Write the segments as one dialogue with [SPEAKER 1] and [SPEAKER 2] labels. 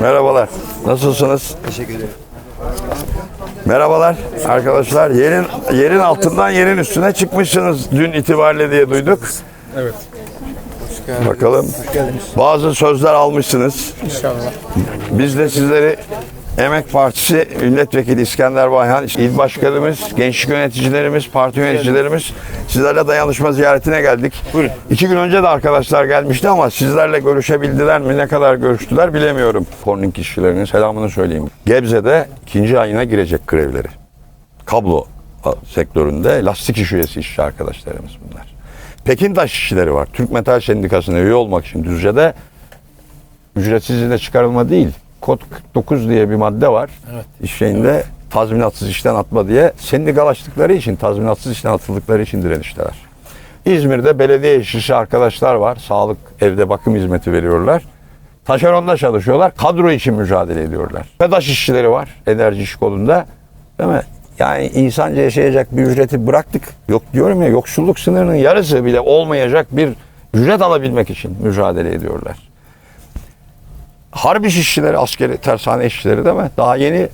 [SPEAKER 1] Merhabalar. Nasılsınız?
[SPEAKER 2] Teşekkür ederim.
[SPEAKER 1] Merhabalar arkadaşlar. Yerin yerin altından yerin üstüne çıkmışsınız dün itibariyle diye duyduk.
[SPEAKER 3] Evet.
[SPEAKER 1] Bakalım. Bazı sözler almışsınız.
[SPEAKER 3] İnşallah.
[SPEAKER 1] Biz de sizleri Emek Partisi Milletvekili İskender Bayhan, İl Başkanımız, gençlik yöneticilerimiz, parti yöneticilerimiz sizlerle dayanışma ziyaretine geldik.
[SPEAKER 3] Buyurun.
[SPEAKER 1] İki gün önce de arkadaşlar gelmişti ama sizlerle görüşebildiler mi, ne kadar görüştüler bilemiyorum. Corning işçilerinin selamını söyleyeyim. Gebze'de ikinci ayına girecek grevleri. Kablo sektöründe lastik iş üyesi işçi arkadaşlarımız bunlar. Pekintaş işçileri var. Türk Metal Sendikası'na üye olmak için Düzce'de ücretsiz izne çıkarılma değil. Kod 49 diye bir madde var.
[SPEAKER 3] Evet.
[SPEAKER 1] İş şeyinde tazminatsız işten atma diye sendikalaştıkları için, tazminatsız işten atıldıkları için direnişteler. İzmir'de belediye işçisi arkadaşlar var. Sağlık evde bakım hizmeti veriyorlar. Taşeronda çalışıyorlar. Kadro için mücadele ediyorlar. Pedaş işçileri var enerji iş kolunda. Değil mi? Yani insanca yaşayacak bir ücreti bıraktık. Yok diyorum ya yoksulluk sınırının yarısı bile olmayacak bir ücret alabilmek için mücadele ediyorlar. Harbi işçileri, askeri tersane işçileri değil mi? Daha yeni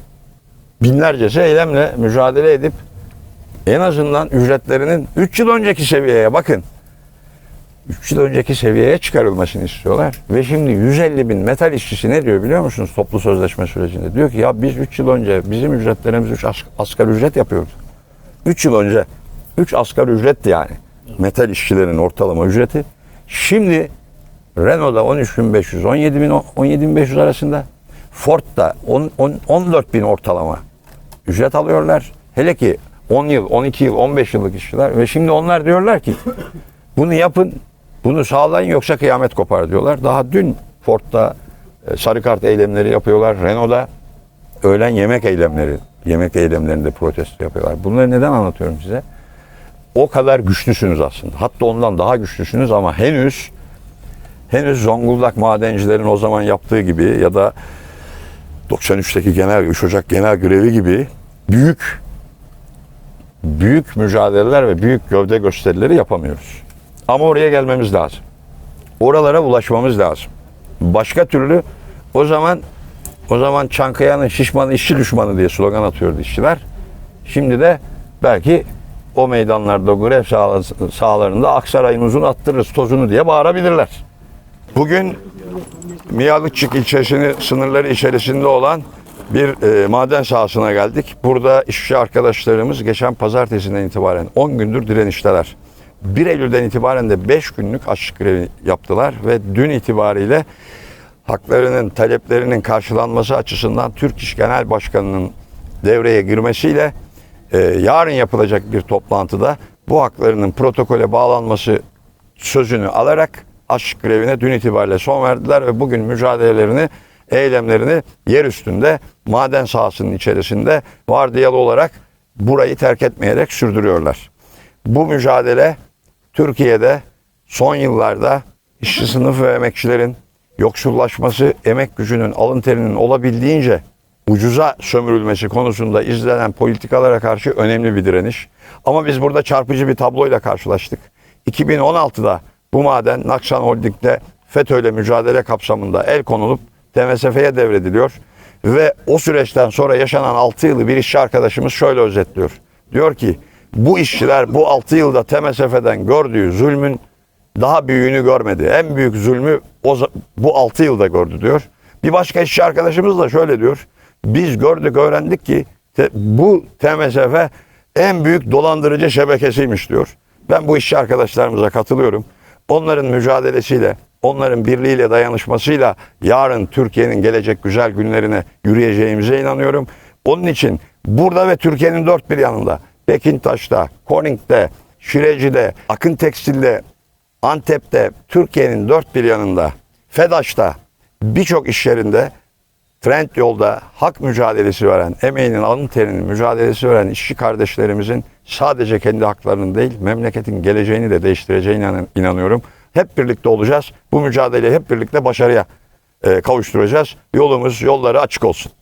[SPEAKER 1] binlercesi eylemle mücadele edip en azından ücretlerinin 3 yıl önceki seviyeye bakın. 3 yıl önceki seviyeye çıkarılmasını istiyorlar. Ve şimdi 150 bin metal işçisi ne diyor biliyor musunuz toplu sözleşme sürecinde? Diyor ki ya biz 3 yıl önce bizim ücretlerimiz 3 asgari ücret yapıyordu. 3 yıl önce 3 asgari ücretti yani. Metal işçilerin ortalama ücreti. Şimdi Renault'da 13.500, 17.000, 17.500 arasında. Ford'da 10, 10, 14.000 ortalama ücret alıyorlar. Hele ki 10 yıl, 12 yıl, 15 yıllık işçiler. Ve şimdi onlar diyorlar ki bunu yapın, bunu sağlayın yoksa kıyamet kopar diyorlar. Daha dün Ford'da e, sarı kart eylemleri yapıyorlar. Renault'da öğlen yemek eylemleri, yemek eylemlerinde protesto yapıyorlar. Bunları neden anlatıyorum size? O kadar güçlüsünüz aslında. Hatta ondan daha güçlüsünüz ama henüz henüz Zonguldak madencilerin o zaman yaptığı gibi ya da 93'teki genel 3 Ocak genel grevi gibi büyük büyük mücadeleler ve büyük gövde gösterileri yapamıyoruz. Ama oraya gelmemiz lazım. Oralara ulaşmamız lazım. Başka türlü o zaman o zaman Çankaya'nın şişmanı işçi düşmanı diye slogan atıyordu işçiler. Şimdi de belki o meydanlarda grev saha- sahalarında Aksaray'ın uzun attırırız tozunu diye bağırabilirler. Bugün Miyalıçık ilçesinin sınırları içerisinde olan bir e, maden sahasına geldik. Burada işçi arkadaşlarımız geçen pazartesinden itibaren 10 gündür direnişteler. 1 Eylül'den itibaren de 5 günlük açlık grevi yaptılar ve dün itibariyle haklarının, taleplerinin karşılanması açısından Türk İş Genel Başkanı'nın devreye girmesiyle e, yarın yapılacak bir toplantıda bu haklarının protokole bağlanması sözünü alarak açlık grevine dün itibariyle son verdiler ve bugün mücadelelerini, eylemlerini yer üstünde maden sahasının içerisinde vardiyalı olarak burayı terk etmeyerek sürdürüyorlar. Bu mücadele Türkiye'de son yıllarda işçi sınıfı ve emekçilerin yoksullaşması, emek gücünün, alın terinin olabildiğince ucuza sömürülmesi konusunda izlenen politikalara karşı önemli bir direniş. Ama biz burada çarpıcı bir tabloyla karşılaştık. 2016'da bu maden Naksan Holding'de FETÖ mücadele kapsamında el konulup TMSF'ye devrediliyor. Ve o süreçten sonra yaşanan 6 yılı bir işçi arkadaşımız şöyle özetliyor. Diyor ki bu işçiler bu 6 yılda TMSF'den gördüğü zulmün daha büyüğünü görmedi. En büyük zulmü o, bu 6 yılda gördü diyor. Bir başka işçi arkadaşımız da şöyle diyor. Biz gördük öğrendik ki te- bu TMSF en büyük dolandırıcı şebekesiymiş diyor. Ben bu işçi arkadaşlarımıza katılıyorum. Onların mücadelesiyle, onların birliğiyle, dayanışmasıyla yarın Türkiye'nin gelecek güzel günlerine yürüyeceğimize inanıyorum. Onun için burada ve Türkiye'nin dört bir yanında, Pekintaş'ta, Koning'de, Şireci'de, Akın Tekstil'de, Antep'te, Türkiye'nin dört bir yanında, FEDAŞ'ta, birçok iş yerinde Trend yolda hak mücadelesi veren, emeğinin alın terinin mücadelesi veren işçi kardeşlerimizin sadece kendi haklarının değil, memleketin geleceğini de değiştireceğine inan- inanıyorum. Hep birlikte olacağız. Bu mücadeleyi hep birlikte başarıya e, kavuşturacağız. Yolumuz, yolları açık olsun.